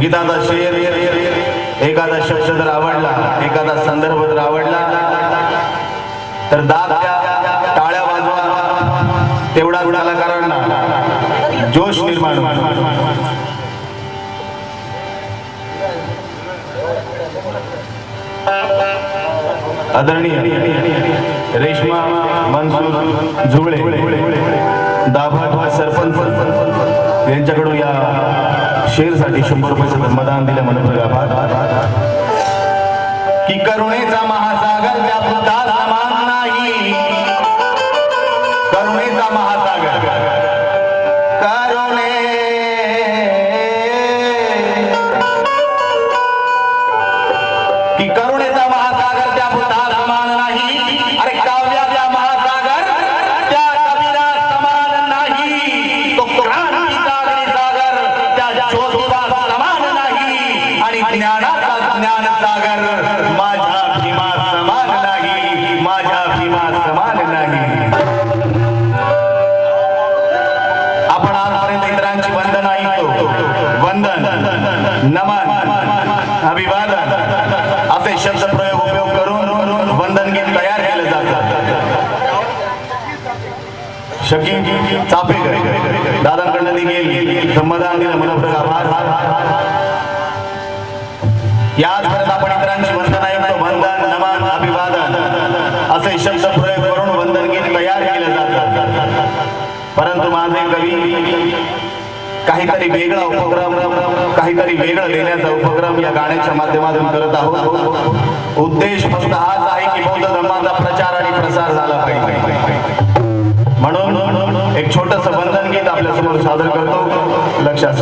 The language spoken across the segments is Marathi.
गीताचा शेर एखादा शब्द जर आवडला एखादा संदर्भ जर आवडला तर दाद टाळ्या वाजवा. तेवढा कलाकारांना जोश निर्माण आदरणीय रेशमा मनसूर झुळे दाभाट व सरपंच. यांच्याकडून या शेरसाठी शंभर रुपयाचं समाधान दिल्या म्हणून आभार की करुणेचा महासागर व्यापला शब्दप्रयोग उपयोग करून वंदनगीत तयार केलं जात शकी चापेकर दादांकडनं देखील समाधान दिलं मनपूर्वक आभार. याच आपण इतरांची वंदन आयुक्त वंदन नमन अभिवादन असे शब्द काहीतरी वेगळा उपक्रम काहीतरी वेगळं देण्याचा उपक्रम या गाण्याच्या माध्यमातून करत आहोत. उद्देश फक्त हाच आहे की बौद्ध धर्माचा प्रचार आणि प्रसार झाला पाहिजे. म्हणून एक छोटस बंधन गीत आपल्यासमोर सादर करतो. लक्षात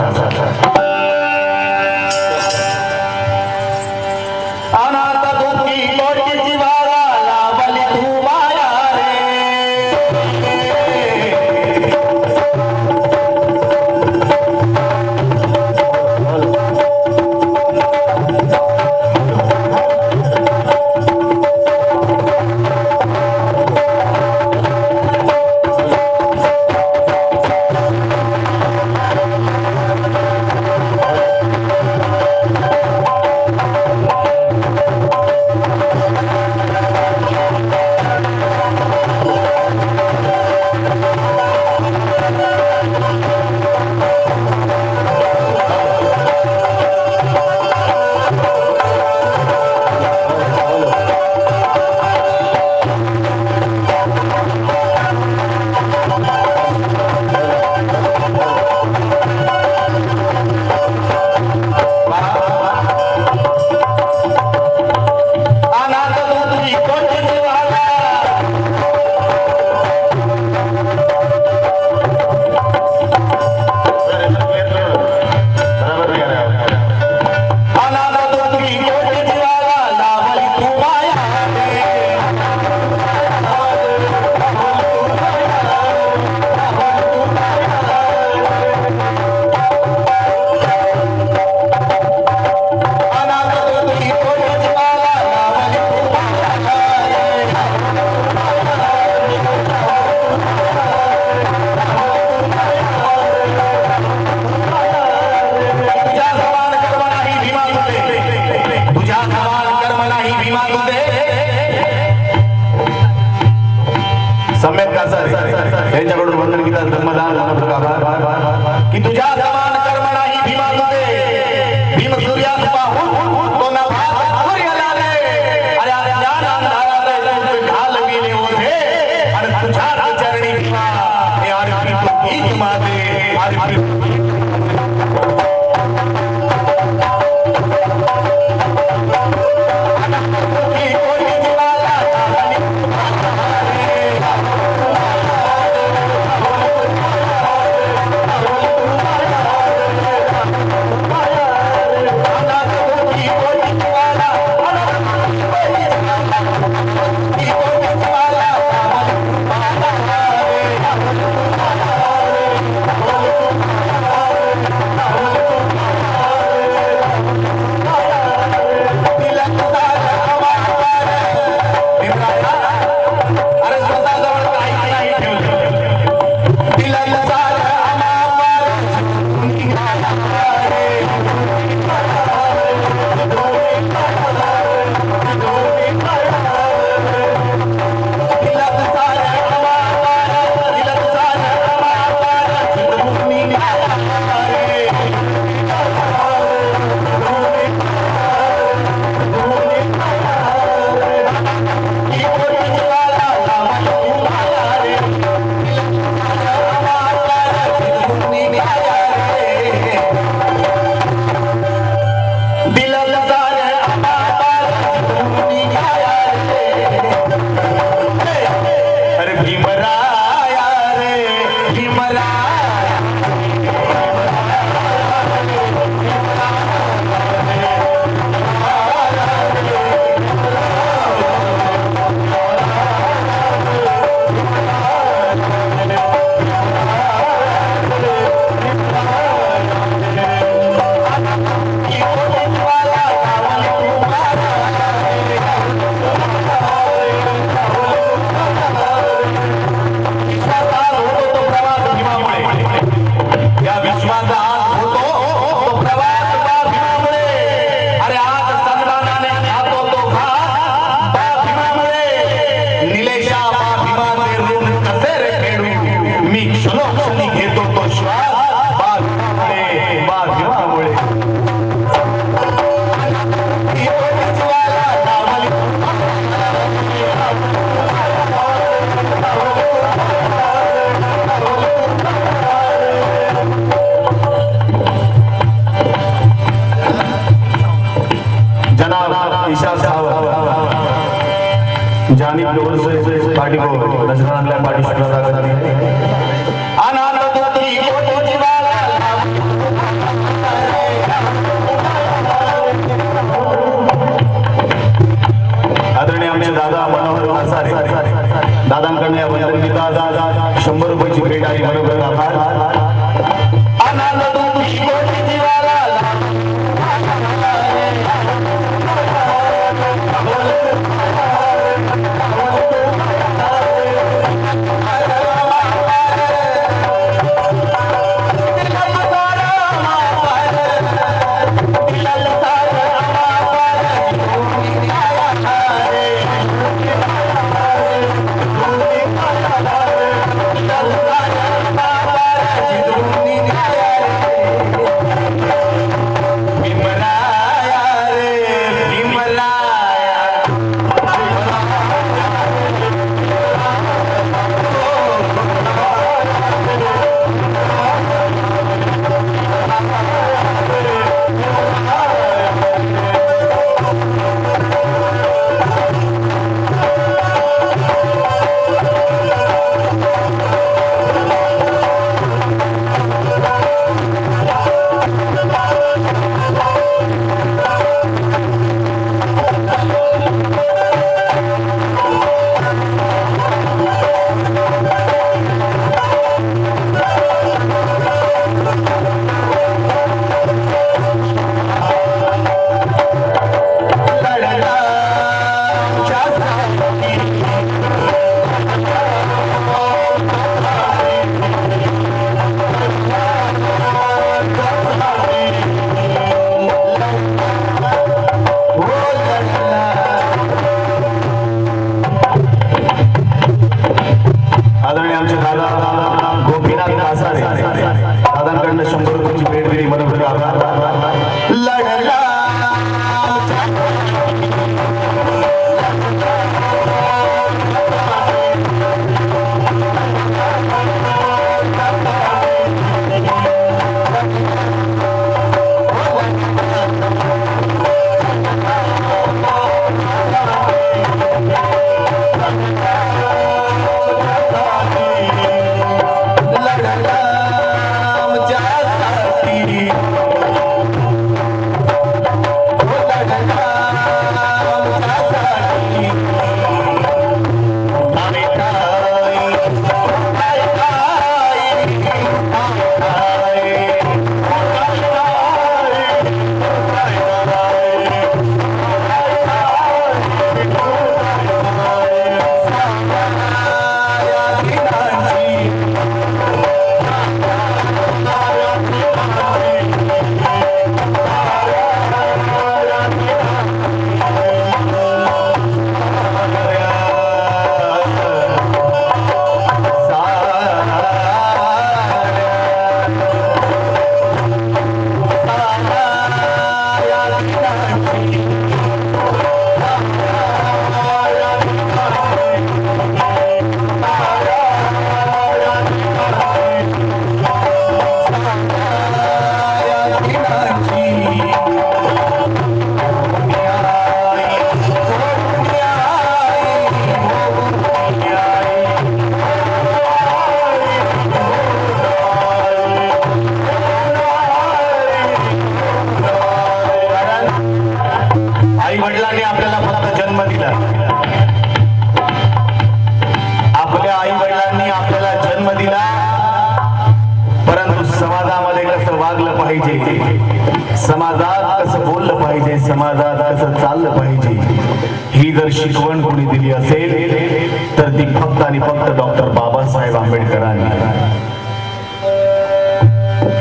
जर शिकवण कोणी दिली असेल तर ती फक्त आणि फक्त डॉक्टर बाबासाहेब आंबेडकरांनी.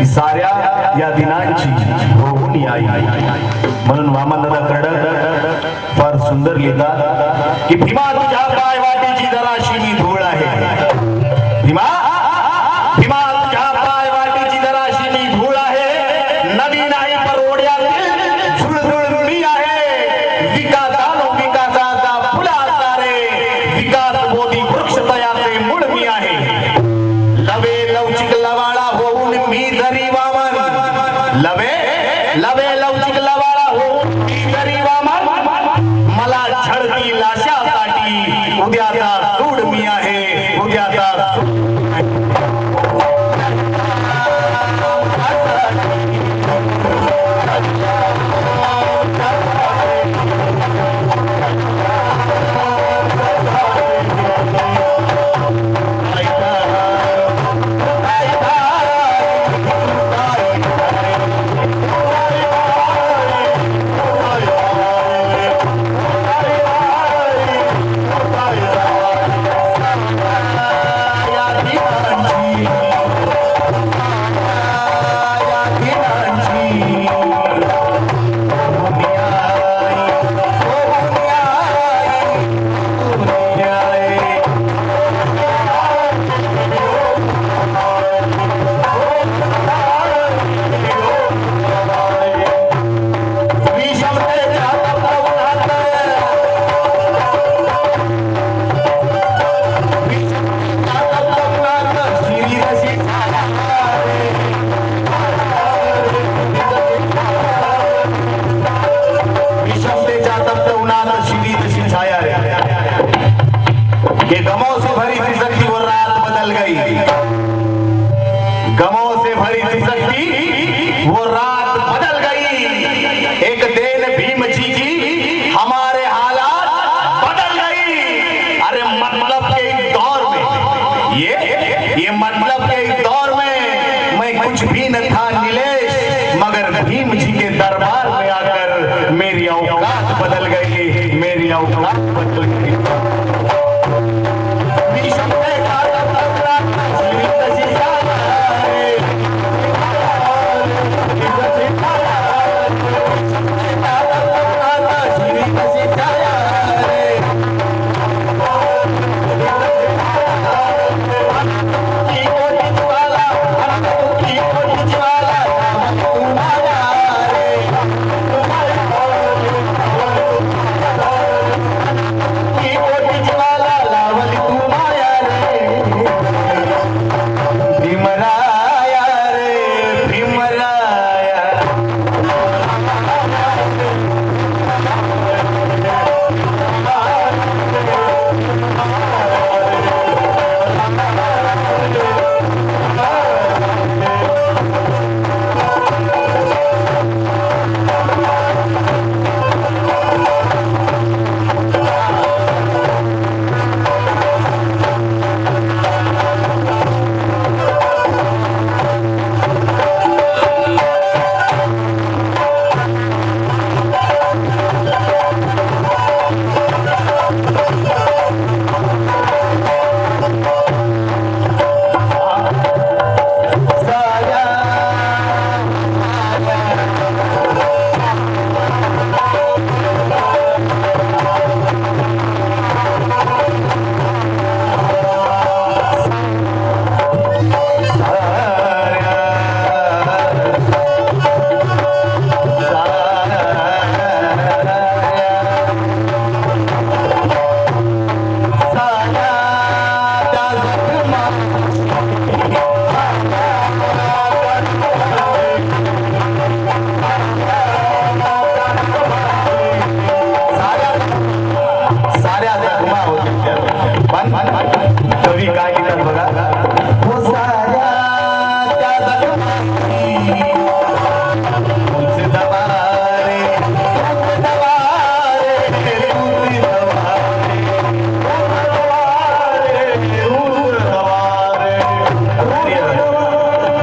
साऱ्या या दिनांची आई. म्हणून फार सुंदर लिहितात की भीमा तुझ्या काय वाटीची जराशी मी धोळ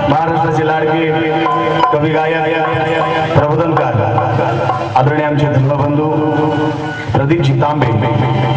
महाराष्ट्राचे लाडके कवी गायक प्रबोधनकार आदरणीय आमचे धर्मबंधू प्रदीपजी तांबे.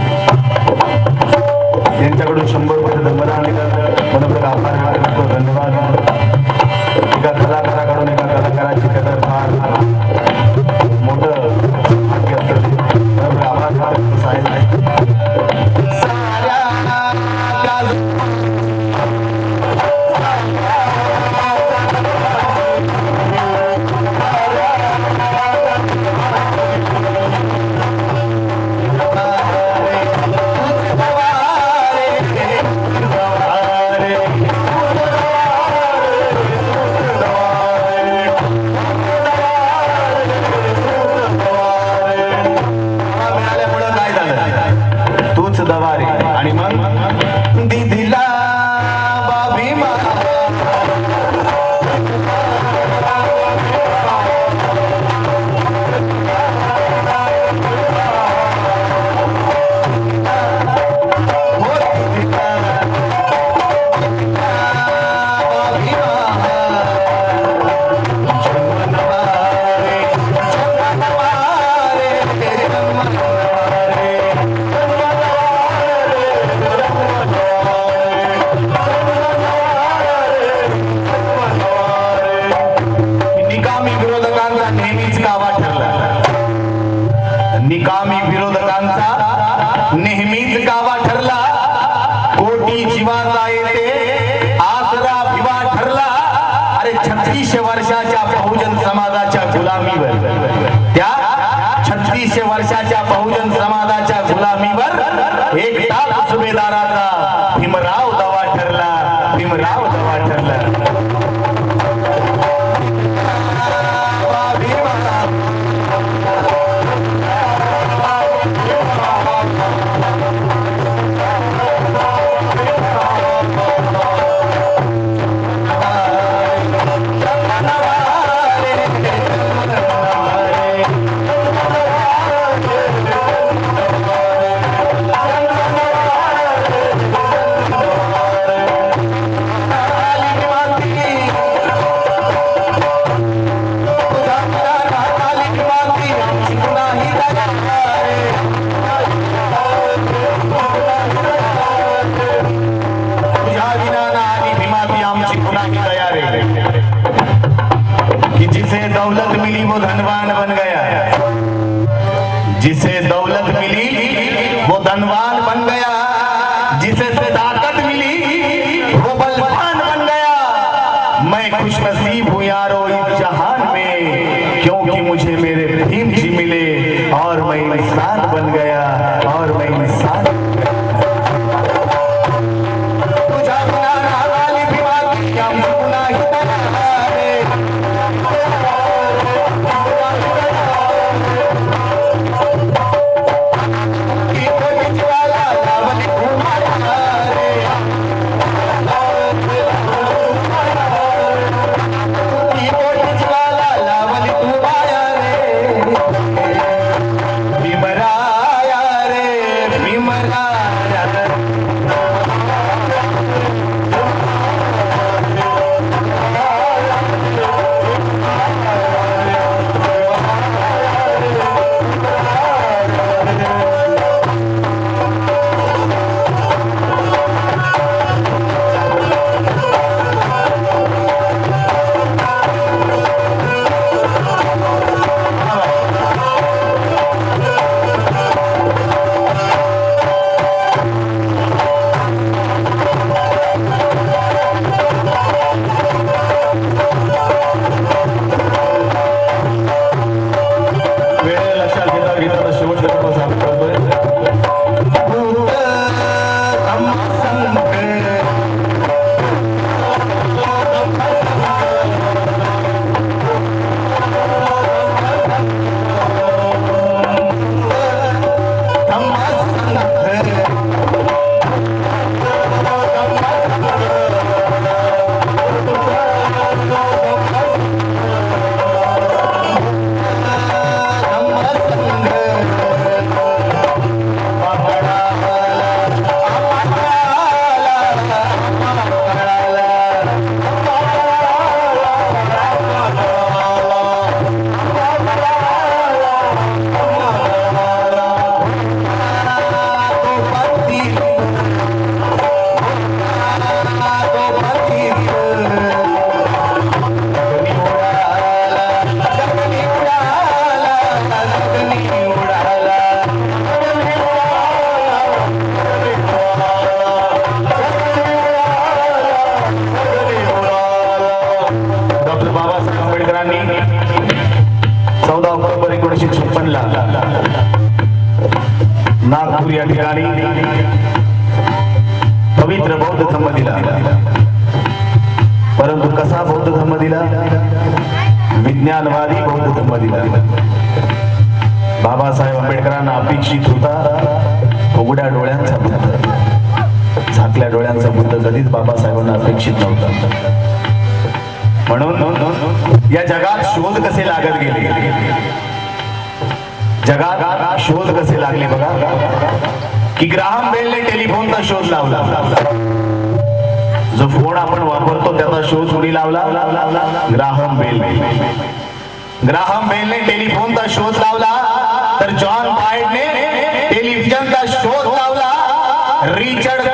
शोध कसे लागत गेले? जगात शोध कसे लागले बघा. की ग्राहम बेलने टेलिफोनचा शोध लावला. जो फोन आपण वापरतो त्याचा शोध कुणी लावला? ग्राहम बेल ग्राहम बेलने टेलिफोनचा शोध लावला तर जॉन बायडने टेलिव्हिजनचा शोध लावला रिचर्ड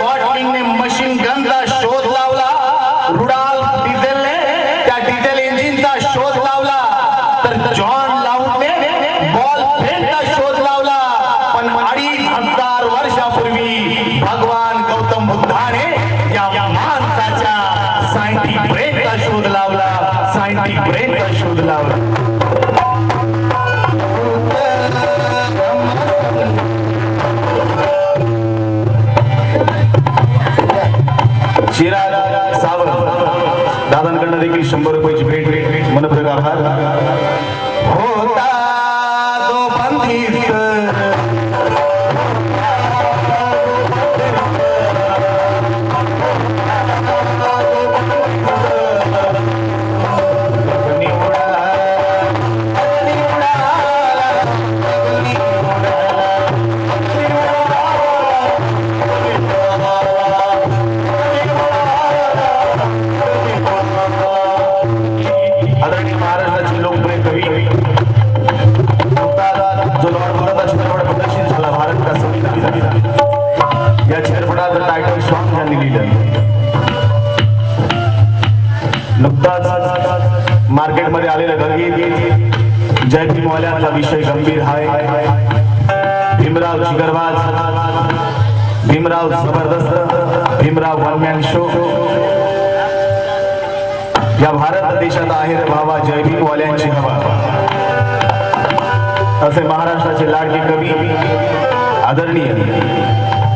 आदरणीय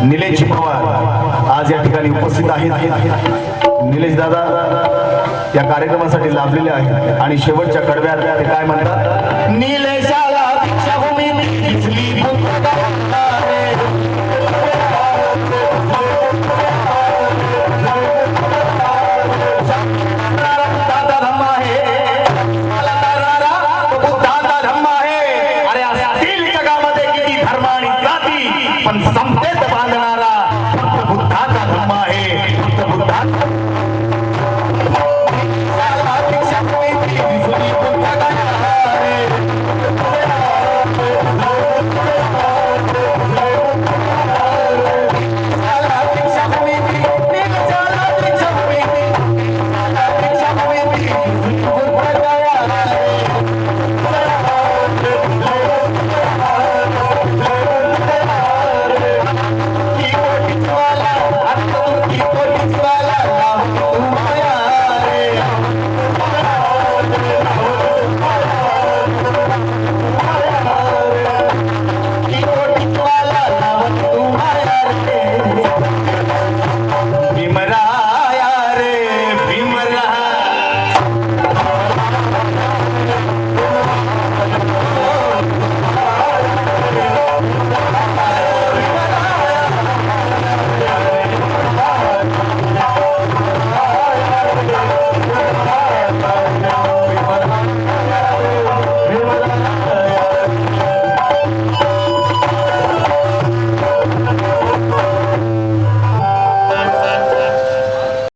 निलेश पवार आज या ठिकाणी उपस्थित आहेत. निलेश दादा या कार्यक्रमासाठी लाभलेले आहेत. आणि शेवटच्या कडव्यात ते काय म्हणतात? निलेशा